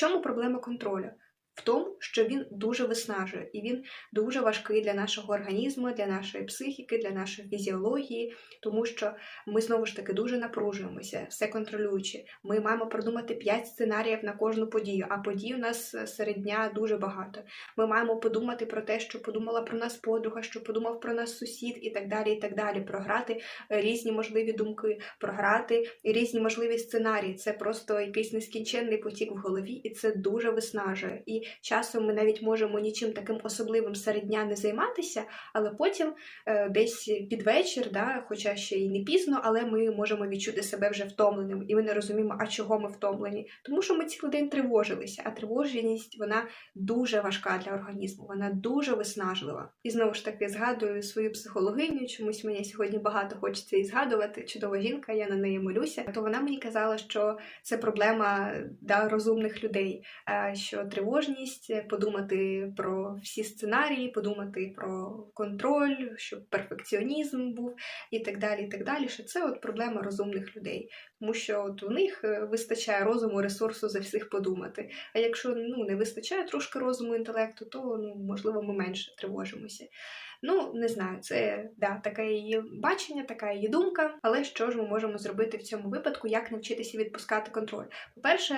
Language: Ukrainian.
чому проблема контролю? В тому, що він дуже виснажує, і він дуже важкий для нашого організму, для нашої психіки, для нашої фізіології, тому що ми знову ж таки дуже напружуємося, все контролюючи. Ми маємо продумати 5 сценаріїв на кожну подію, а подій у нас серед дня дуже багато. Ми маємо подумати про те, що подумала про нас подруга, що подумав про нас сусід, і так далі. і так далі. Програти різні можливі думки, програти різні можливі сценарії. Це просто якийсь нескінченний потік в голові, і це дуже виснажує. І часом ми навіть можемо нічим таким особливим серед дня не займатися, але потім е, десь під вечір, да, хоча ще й не пізно, але ми можемо відчути себе вже втомленим, і ми не розуміємо, а чого ми втомлені. Тому що ми цілий день тривожилися, а тривоженість вона дуже важка для організму, вона дуже виснажлива. І знову ж таки згадую свою психологиню, чомусь мені сьогодні багато хочеться і згадувати. Чудова жінка, я на неї молюся. То вона мені казала, що це проблема да, розумних людей, е, що тривожність, подумати про всі сценарії, подумати про контроль, щоб перфекціонізм був і так далі. і так далі, Що це от проблема розумних людей, тому що от у них е, вистачає розуму, ресурсу за всіх подумати. А якщо ну не вистачає трошки розуму інтелекту, то ну можливо ми менше тривожимося. Ну, не знаю, це да, таке її бачення, така її думка. Але що ж ми можемо зробити в цьому випадку, як навчитися відпускати контроль? По-перше,